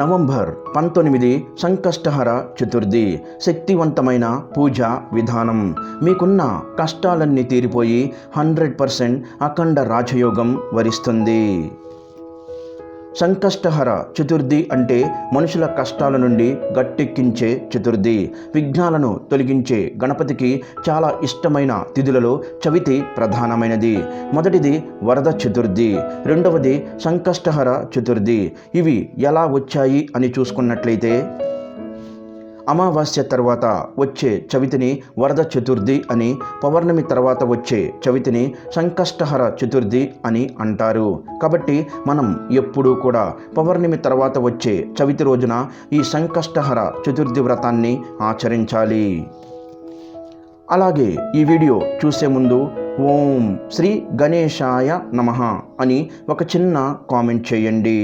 November పంతొమ్మిది సంకష్టహర చతుర్థి శక్తివంతమైన పూజ విధానం. మీకున్న కష్టాలన్నీ తీరిపోయి హండ్రెడ్ పర్సెంట్ అఖండ రాజయోగం వరిస్తుంది. సంకష్టహర చతుర్థి అంటే మనుషుల కష్టాల నుండి గట్టెక్కించే చతుర్థి. విఘ్నాలను తొలగించే గణపతికి చాలా ఇష్టమైన తిథులలో చవితి ప్రధానమైనది. మొదటిది వరద చతుర్థి రెండవది సంకష్టహర చతుర్థి. ఇవి ఎలా వచ్చాయి అని చూసుకున్నట్లయితే అమావాస్య తర్వాత వచ్చే చవితిని వరద చతుర్థి అని పౌర్ణమి తర్వాత వచ్చే చవితిని సంకష్టహర చతుర్థి అని అంటారు. కాబట్టి మనం ఎప్పుడూ కూడా పౌర్ణమి తర్వాత వచ్చే చవితి రోజున ఈ సంకష్టహర చతుర్థి వ్రతాన్ని ఆచరించాలి. అలాగే ఈ వీడియో చూసే ముందు ఓం శ్రీ గణేశాయ నమః అని ఒక చిన్న కామెంట్ చేయండి.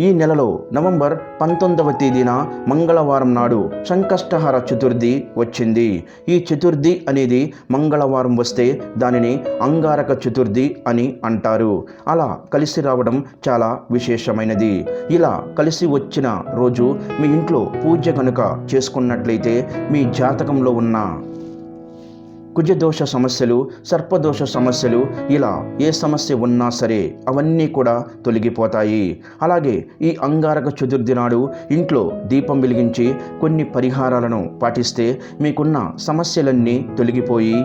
ఈ నెలలో నవంబర్ పంతొమ్మిదవ తేదీన మంగళవారం నాడు సంకష్టహార చతుర్థి వచ్చింది. ఈ చతుర్థి అనేది మంగళవారం వస్తే దానిని అంగారక చతుర్థి అని అంటారు. అలా కలిసి రావడం చాలా విశేషమైనది. ఇలా కలిసి వచ్చిన రోజు మీ ఇంట్లో పూజ కనుక చేసుకున్నట్లయితే మీ జాతకంలో ఉన్న కుజదోష సమస్యలు సర్పదోష సమస్యలు ఇలా ఏ సమస్య ఉన్నా సరే అవన్నీ కూడా తొలగిపోతాయి. అలాగే ఈ అంగారక చతుర్థి నాడు ఇంట్లో దీపం వెలిగించి కొన్ని పరిహారాలను పాటిస్తే మీకున్న సమస్యలన్నీ తొలగిపోయి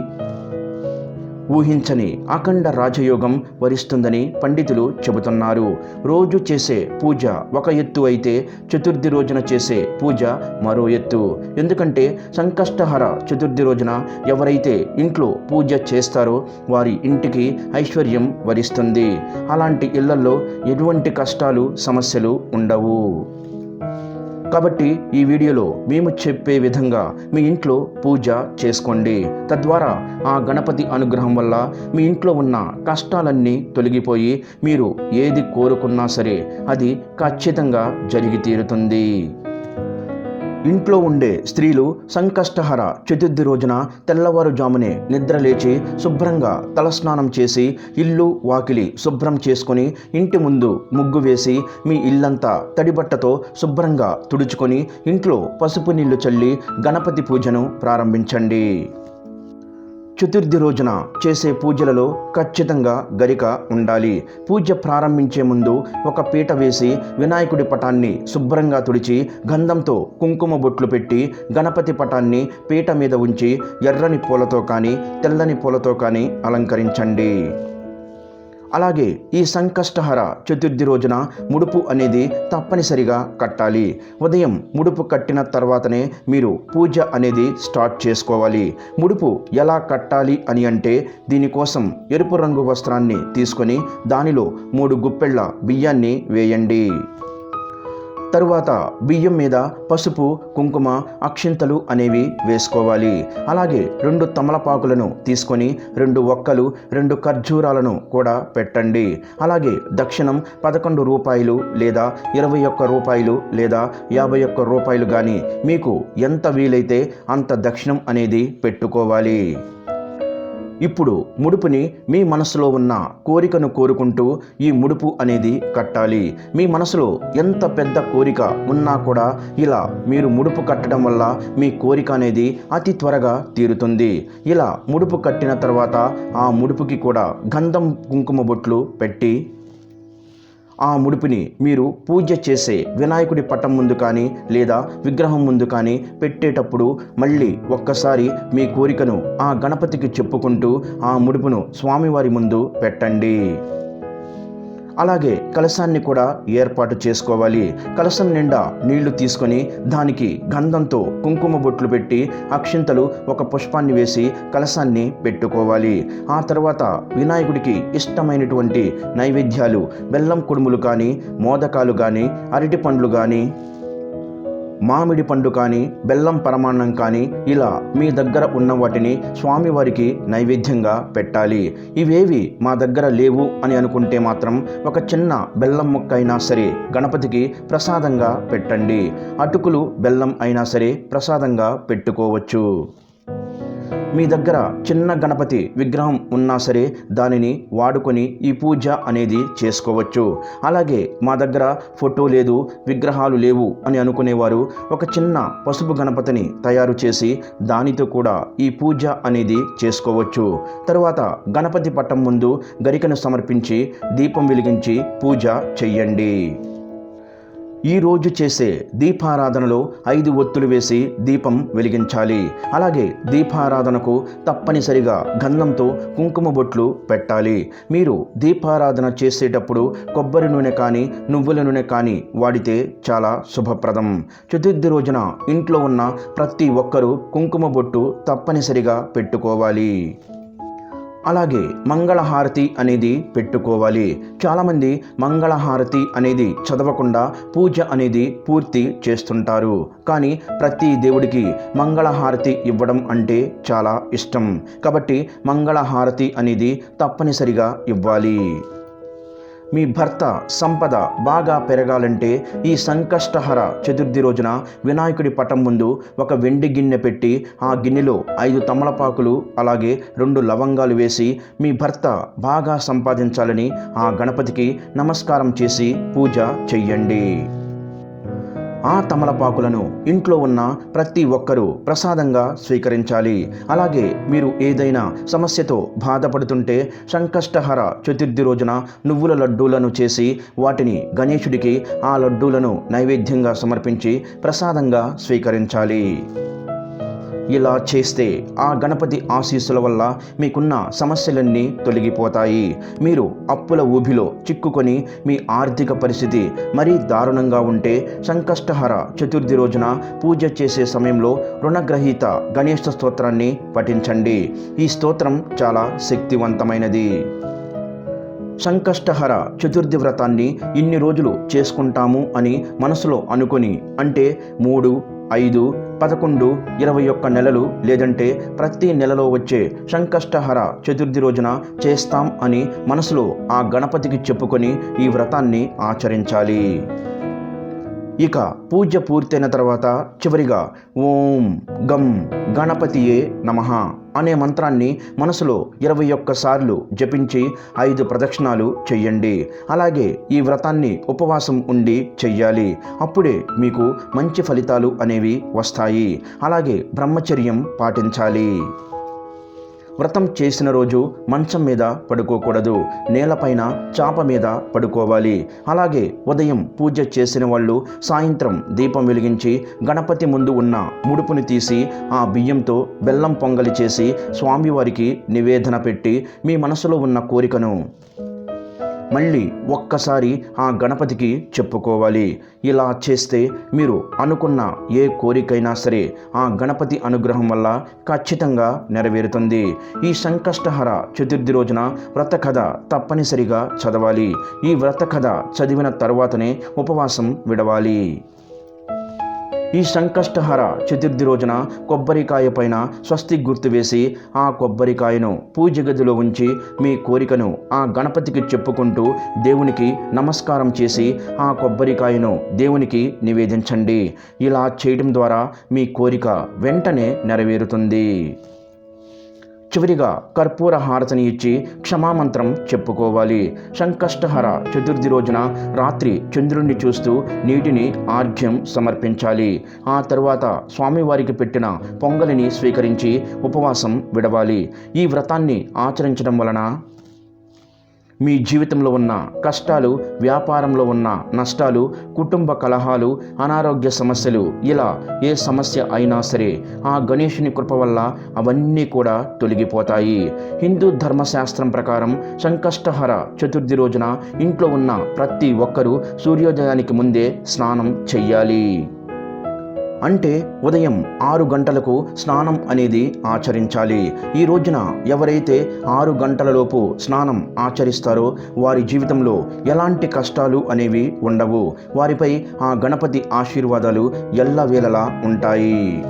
ఊహించని అఖండ రాజయోగం వరిస్తుందని పండితులు చెబుతున్నారు. రోజు చేసే పూజ ఒక ఎత్తు అయితే చతుర్థి రోజున చేసే పూజ మరో ఎత్తు. ఎందుకంటే సంకష్టహర చతుర్థి రోజున ఎవరైతే ఇంట్లో పూజ చేస్తారో వారి ఇంటికి ఐశ్వర్యం వరిస్తుంది. అలాంటి ఇళ్ళలో ఎటువంటి కష్టాలు సమస్యలు ఉండవు. కాబట్టి ఈ వీడియోలో మేము చెప్పే విధంగా మీ ఇంట్లో పూజ చేసుకోండి. తద్వారా ఆ గణపతి అనుగ్రహం వల్ల మీ ఇంట్లో ఉన్న కష్టాలన్నీ తొలగిపోయి మీరు ఏది కోరుకున్నా సరే అది ఖచ్చితంగా జరిగి తీరుతుంది. ఇంట్లో ఉండే స్త్రీలు సంకష్టహర చతుర్థి రోజున తెల్లవారుజామునే నిద్రలేచి శుభ్రంగా తలస్నానం చేసి ఇల్లు వాకిలి శుభ్రం చేసుకొని ఇంటి ముందు ముగ్గు వేసి మీ ఇల్లంతా తడిబట్టతో శుభ్రంగా తుడుచుకొని ఇంట్లో పసుపు నీళ్ళు చల్లి గణపతి పూజను ప్రారంభించండి. చతుర్థి రోజున చేసే పూజలలో ఖచ్చితంగా గరిక ఉండాలి. పూజ ప్రారంభించే ముందు ఒక పీట వేసి వినాయకుడి పటాన్ని శుభ్రంగా తుడిచి గంధంతో కుంకుమ బొట్లు పెట్టి గణపతి పటాన్ని పీట మీద ఉంచి ఎర్రని పూలతో కానీ తెల్లని పూలతో కానీ అలంకరించండి. అలాగే ఈ సంకష్టహర చతుర్థి రోజున ముడుపు అనేది తప్పనిసరిగా కట్టాలి. ఉదయం ముడుపు కట్టిన తర్వాతనే మీరు పూజ అనేది స్టార్ట్ చేసుకోవాలి. ముడుపు ఎలా కట్టాలి అని అంటే దీనికోసం ఎరుపు రంగు వస్త్రాన్ని తీసుకొని దానిలో మూడు గుప్పెళ్ళ బియ్యాన్ని వేయండి. తరువాత బియ్యం మీద పసుపు కుంకుమ అక్షింతలు అనేవి వేసుకోవాలి. అలాగే రెండు తమలపాకులను తీసుకొని రెండు ఒక్కలు రెండు ఖర్జూరాలను కూడా పెట్టండి. అలాగే దక్షిణం పదకొండు రూపాయలు లేదా ఇరవై ఒక్క రూపాయలు లేదా యాభై ఒక్క రూపాయలు కానీ మీకు ఎంత వీలైతే అంత దక్షిణం అనేది పెట్టుకోవాలి. ఇప్పుడు ముడుపుని మీ మనసులో ఉన్న కోరికను కోరుకుంటూ ఈ ముడుపు అనేది కట్టాలి. మీ మనసులో ఎంత పెద్ద కోరిక ఉన్నా కూడా ఇలా మీరు ముడుపు కట్టడం వల్ల మీ కోరిక అనేది అతి త్వరగా తీరుతుంది. ఇలా ముడుపు కట్టిన తర్వాత ఆ ముడుపుకి కూడా గంధం కుంకుమ బొట్లు పెట్టి ఆ ముడిపిని మీరు పూజ చేసే వినాయకుడి పటం ముందు కానీ లేదా విగ్రహం ముందు కానీ పెట్టేటప్పుడు మళ్ళీ ఒక్కసారి మీ కోరికను ఆ గణపతికి చెప్పుకుంటూ ఆ ముడుపును స్వామివారి ముందు పెట్టండి. అలాగే కలశాన్ని కూడా ఏర్పాటు చేసుకోవాలి. కలశం నిండా నీళ్ళు తీసుకొని దానికి గంధంతో కుంకుమ బొట్లు పెట్టి అక్షింతలు ఒక పుష్పాన్ని వేసి కలశాన్ని పెట్టుకోవాలి. ఆ తర్వాత వినాయకుడికి ఇష్టమైనటువంటి నైవేద్యాలు బెల్లం కుడుములు కానీ మోదకాలు కానీ అరటి పండ్లు కానీ మామిడి పండు కానీ బెల్లం పరమాన్నం కానీ ఇలా మీ దగ్గర ఉన్న వాటిని స్వామివారికి నైవేద్యంగా పెట్టాలి. ఇవేవి మా దగ్గర లేవు అని అనుకుంటే మాత్రం ఒక చిన్న బెల్లం ముక్క అయినా సరే గణపతికి ప్రసాదంగా పెట్టండి. అటుకులు బెల్లం అయినా సరే ప్రసాదంగా పెట్టుకోవచ్చు. మీ దగ్గర చిన్న గణపతి విగ్రహం ఉన్నా సరే దానిని వాడుకొని ఈ పూజ అనేది చేసుకోవచ్చు. అలాగే మా దగ్గర ఫోటో లేదు విగ్రహాలు లేవు అని అనుకునేవారు. ఒక చిన్న పసుపు గణపతిని తయారు చేసి దానితో కూడా ఈ పూజ అనేది చేసుకోవచ్చు. తరువాత గణపతి పట్టం ముందు గరికను సమర్పించి దీపం వెలిగించి పూజ చెయ్యండి. ఈరోజు చేసే దీపారాధనలో ఐదు ఒత్తులు వేసి దీపం వెలిగించాలి. అలాగే దీపారాధనకు తప్పనిసరిగా గంధంతో కుంకుమ బొట్లు పెట్టాలి. మీరు దీపారాధన చేసేటప్పుడు కొబ్బరి నూనె కానీ నువ్వుల నూనె కానీ వాడితే చాలా శుభప్రదం. చతుర్థి రోజున ఇంట్లో ఉన్న ప్రతి ఒక్కరూ కుంకుమ బొట్టు తప్పనిసరిగా పెట్టుకోవాలి. అలాగే మంగళహారతి అనేది పెట్టుకోవాలి. చాలామంది మంగళహారతి అనేది చదవకుండా పూజ అనేది పూర్తి చేస్తుంటారు. కానీ ప్రతి దేవుడికి మంగళహారతి ఇవ్వడం అంటే చాలా ఇష్టం. కాబట్టి మంగళహారతి అనేది తప్పనిసరిగా ఇవ్వాలి. మీ భర్త సంపద బాగా పెరగాలంటే ఈ సంకష్టహర చతుర్థి రోజున వినాయకుడి పటం ముందు ఒక వెండి గిన్నె పెట్టి ఆ గిన్నెలో ఐదు తమలపాకులు అలాగే రెండు లవంగాలు వేసి మీ భర్త బాగా సంపాదించాలని ఆ గణపతికి నమస్కారం చేసి పూజ చెయ్యండి. ఆ తమలపాకులను ఇంట్లో ఉన్న ప్రతి ఒక్కరూ ప్రసాదంగా స్వీకరించాలి. అలాగే మీరు ఏదైనా సమస్యతో బాధపడుతుంటే సంకష్టహర చతుర్థి రోజున నువ్వుల లడ్డూలను చేసి వాటిని గణేశుడికి ఆ లడ్డూలను నైవేద్యంగా సమర్పించి ప్రసాదంగా స్వీకరించాలి. ఇలా చేస్తే ఆ గణపతి ఆశీస్సుల వల్ల మీకున్న సమస్యలన్నీ తొలగిపోతాయి. మీరు అప్పుల ఊబిలో చిక్కుకొని మీ ఆర్థిక పరిస్థితి మరీ దారుణంగా ఉంటే సంకష్టహర చతుర్థి రోజున పూజ చేసే సమయంలో రుణగ్రహీత గణేష స్తోత్రాన్ని పఠించండి. ఈ స్తోత్రం చాలా శక్తివంతమైనది. సంకష్టహర చతుర్థి వ్రతాన్ని ఇన్ని రోజులు చేసుకుంటాము అని మనసులో అనుకొని అంటే మూడు ఐదు పదకొండు ఇరవై ఒక్క నెలలు లేదంటే ప్రతి నెలలో వచ్చే సంకష్టహర చతుర్థి రోజున చేస్తాం అని మనసులో ఆ గణపతికి చెప్పుకొని ఈ వ్రతాన్ని ఆచరించాలి. ఇక పూజ పూర్తయిన తర్వాత చివరిగా ఓం గం గణపతియే నమః. అనే మంత్రాన్ని మనసులో ఇరవై ఒక్కసార్లు జపించి ఐదు ప్రదక్షిణాలు చెయ్యండి. అలాగే ఈ వ్రతాన్ని ఉపవాసం ఉండి చెయ్యాలి. అప్పుడే మీకు మంచి ఫలితాలు అనేవి వస్తాయి. అలాగే బ్రహ్మచర్యం పాటించాలి. వ్రతం చేసిన రోజు మంచం మీద పడుకోకూడదు నేలపైన చాప మీద పడుకోవాలి. అలాగే ఉదయం పూజ చేసిన వాళ్ళు సాయంత్రం దీపం వెలిగించి గణపతి ముందు ఉన్న ముడుపుని తీసి ఆ బియ్యంతో బెల్లం పొంగలి చేసి స్వామివారికి నివేదన పెట్టి మీ మనసులో ఉన్న కోరికను మళ్ళీ ఒక్కసారి ఆ గణపతికి చెప్పుకోవాలి. ఇలా చేస్తే మీరు అనుకున్న ఏ కోరికైనా సరే ఆ గణపతి అనుగ్రహం వల్ల ఖచ్చితంగా నెరవేరుతుంది. ఈ సంకష్టహర చతుర్థి రోజున వ్రత కథ తప్పనిసరిగా చదవాలి. ఈ వ్రత కథ చదివిన తర్వాతనే ఉపవాసం విడవాలి. ఈ సంకష్టహర చతుర్థి రోజున కొబ్బరికాయ పైన స్వస్తి గుర్తు వేసి ఆ కొబ్బరికాయను పూజ గదిలో ఉంచి మీ కోరికను ఆ గణపతికి చెప్పుకుంటూ దేవునికి నమస్కారం చేసి ఆ కొబ్బరికాయను దేవునికి నివేదించండి. ఇలా చేయడం ద్వారా మీ కోరిక వెంటనే నెరవేరుతుంది. చివరిగా కర్పూర హారతిని ఇచ్చి క్షమామంత్రం చెప్పుకోవాలి. సంకష్టహర చతుర్థి రోజున రాత్రి చంద్రుణ్ణి చూస్తూ నీటిని ఆర్ఘ్యం సమర్పించాలి. ఆ తర్వాత స్వామివారికి పెట్టిన పొంగలిని స్వీకరించి ఉపవాసం విడవాలి. ఈ వ్రతాన్ని ఆచరించడం వలన మీ జీవితంలో ఉన్న కష్టాలు వ్యాపారంలో ఉన్న నష్టాలు కుటుంబ కలహాలు అనారోగ్య సమస్యలు ఇలా ఏ సమస్య అయినా సరే ఆ గణేషుని కృప వల్ల అవన్నీ కూడా తొలగిపోతాయి. హిందూ ధర్మశాస్త్రం ప్రకారం సంకష్టహర చతుర్థి రోజున ఇంట్లో ఉన్న ప్రతి ఒక్కరూ సూర్యోదయానికి ముందే స్నానం చెయ్యాలి. అంటే ఉదయం ఆరు గంటలకు స్నానం అనేది ఆచరించాలి. ఈ రోజున ఎవరైతే ఆరు గంటలలోపు స్నానం ఆచరిస్తారో వారి జీవితంలో ఎలాంటి కష్టాలు అనేవి ఉండవు. వారిపై ఆ గణపతి ఆశీర్వాదాలు ఎల్లవేళలా ఉంటాయి.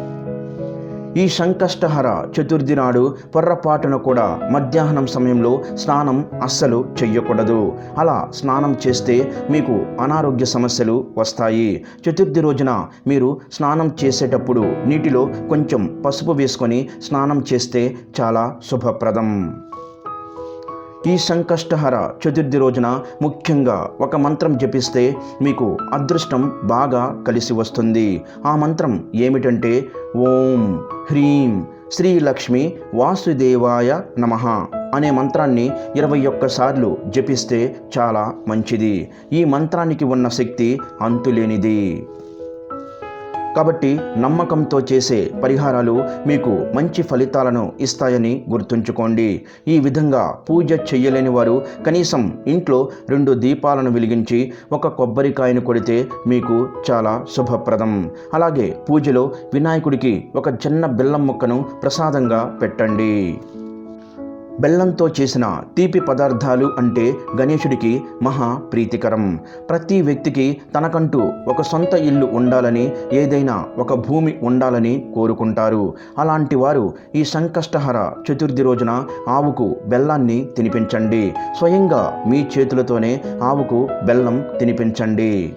ఈ సంకష్టహర చతుర్థి నాడు పొర్రపాటున కూడా మధ్యాహ్నం సమయంలో స్నానం అస్సలు చెయ్యకూడదు. అలా స్నానం చేస్తే మీకు అనారోగ్య సమస్యలు వస్తాయి. చతుర్థి రోజున మీరు స్నానం చేసేటప్పుడు నీటిలో కొంచెం పసుపు వేసుకొని స్నానం చేస్తే చాలా శుభప్రదం. ఈ సంకష్టహర చతుర్థి రోజున ముఖ్యంగా ఒక మంత్రం జపిస్తే మీకు అదృష్టం బాగా కలిసి వస్తుంది. ఆ మంత్రం ఏమిటంటే ఓం హ్రీం శ్రీలక్ష్మి వాసుదేవాయ నమ అనే మంత్రాన్ని ఇరవై ఒక్కసార్లు జపిస్తే చాలా మంచిది. ఈ మంత్రానికి ఉన్న శక్తి అంతులేనిది. కాబట్టి నమ్మకంతో చేసే పరిహారాలు మీకు మంచి ఫలితాలను ఇస్తాయని గుర్తుంచుకోండి. ఈ విధంగా పూజ చెయ్యలేని వారు కనీసం ఇంట్లో రెండు దీపాలను వెలిగించి ఒక కొబ్బరికాయను కొడితే మీకు చాలా శుభప్రదం. అలాగే పూజలో వినాయకుడికి ఒక చిన్న బెల్లం ముక్కను ప్రసాదంగా పెట్టండి. బెల్లంతో చేసిన తీపి పదార్థాలు అంటే గణేశుడికి మహా ప్రీతికరం. ప్రతి వ్యక్తికి తనకంటూ ఒక సొంత ఇల్లు ఉండాలని ఏదైనా ఒక భూమి ఉండాలని కోరుకుంటారు. అలాంటి వారు ఈ సంకష్టహర చతుర్థి రోజున ఆవుకు బెల్లాన్ని తినిపించండి. స్వయంగా మీ చేతులతోనే ఆవుకు బెల్లం తినిపించండి.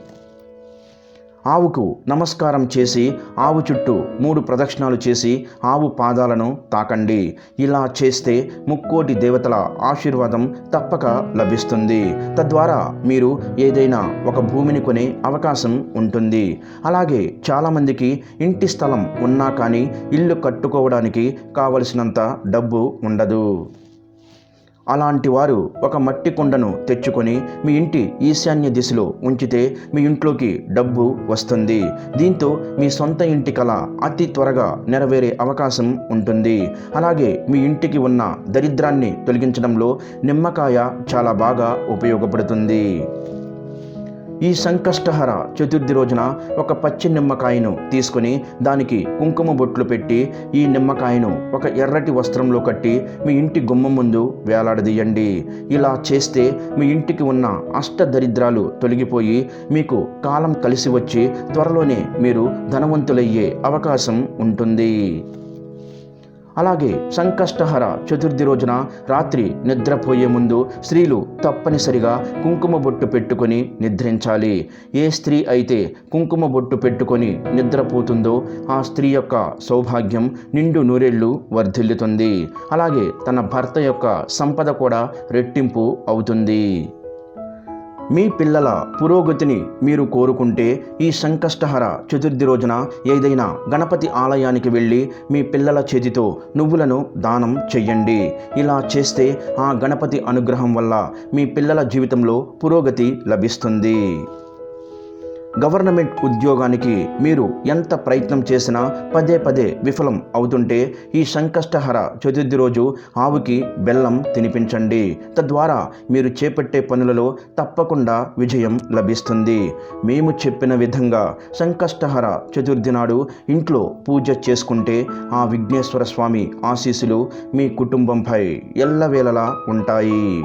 ఆవుకు నమస్కారం చేసి ఆవు చుట్టూ మూడు ప్రదక్షిణాలు చేసి ఆవు పాదాలను తాకండి. ఇలా చేస్తే ముక్కోటి దేవతల ఆశీర్వాదం తప్పక లభిస్తుంది. తద్వారా మీరు ఏదైనా ఒక భూమిని కొనే అవకాశం ఉంటుంది. అలాగే చాలామందికి ఇంటి స్థలం ఉన్నా కానీ ఇల్లు కట్టుకోవడానికి కావలసినంత డబ్బు ఉండదు. అలాంటి వారు ఒక మట్టి కుండను తెచ్చుకొని మీ ఇంటి ఈశాన్య దిశలో ఉంచితే మీ ఇంట్లోకి డబ్బు వస్తుంది. దీంతో మీ సొంత ఇంటి కళ అతి త్వరగా నెరవేరే అవకాశం ఉంటుంది. అలాగే మీ ఇంటికి ఉన్న దరిద్రాన్ని తొలగించడంలో నిమ్మకాయ చాలా బాగా ఉపయోగపడుతుంది. ఈ సంకష్టహర చతుర్థి రోజున ఒక పచ్చి నిమ్మకాయను తీసుకొని దానికి కుంకుమ బొట్లు పెట్టి ఈ నిమ్మకాయను ఒక ఎర్రటి వస్త్రంలో కట్టి మీ ఇంటి గుమ్మం ముందు వేలాడదీయండి. ఇలా చేస్తే మీ ఇంటికి ఉన్న అష్ట దరిద్రాలు తొలగిపోయి మీకు కాలం కలిసి వచ్చి త్వరలోనే మీరు ధనవంతులయ్యే అవకాశం ఉంటుంది. అలాగే సంకష్టహర చతుర్థి రోజున రాత్రి నిద్రపోయే ముందు స్త్రీలు తప్పనిసరిగా కుంకుమ బొట్టు పెట్టుకొని నిద్రించాలి. ఏ స్త్రీ అయితే కుంకుమ బొట్టు పెట్టుకొని నిద్రపోతుందో ఆ స్త్రీ యొక్క సౌభాగ్యం నిండు నూరెళ్ళు వర్ధిల్లుతుంది. అలాగే తన భర్త యొక్క సంపద కూడా రెట్టింపు అవుతుంది. మీ పిల్లల పురోగతిని మీరు కోరుకుంటే ఈ సంకష్టహర చతుర్థి రోజున ఏదైనా గణపతి ఆలయానికి వెళ్ళి మీ పిల్లల చేతితో నువ్వులను దానం చెయ్యండి. ఇలా చేస్తే ఆ గణపతి అనుగ్రహం వల్ల మీ పిల్లల జీవితంలో పురోగతి లభిస్తుంది. గవర్నమెంట్ ఉద్యోగానికి మీరు ఎంత ప్రయత్నం చేసినా పదే పదే విఫలం అవుతుంటే ఈ సంకష్టహర చతుర్థి రోజు ఆవుకి బెల్లం తినిపించండి. తద్వారా మీరు చేపట్టే పనులలో తప్పకుండా విజయం లభిస్తుంది. మేము చెప్పిన విధంగా సంకష్టహర చతుర్థి నాడు ఇంట్లో పూజ చేసుకుంటే ఆ విఘ్నేశ్వర స్వామి ఆశీస్సులు మీ కుటుంబంపై ఎల్లవేళలా ఉంటాయి.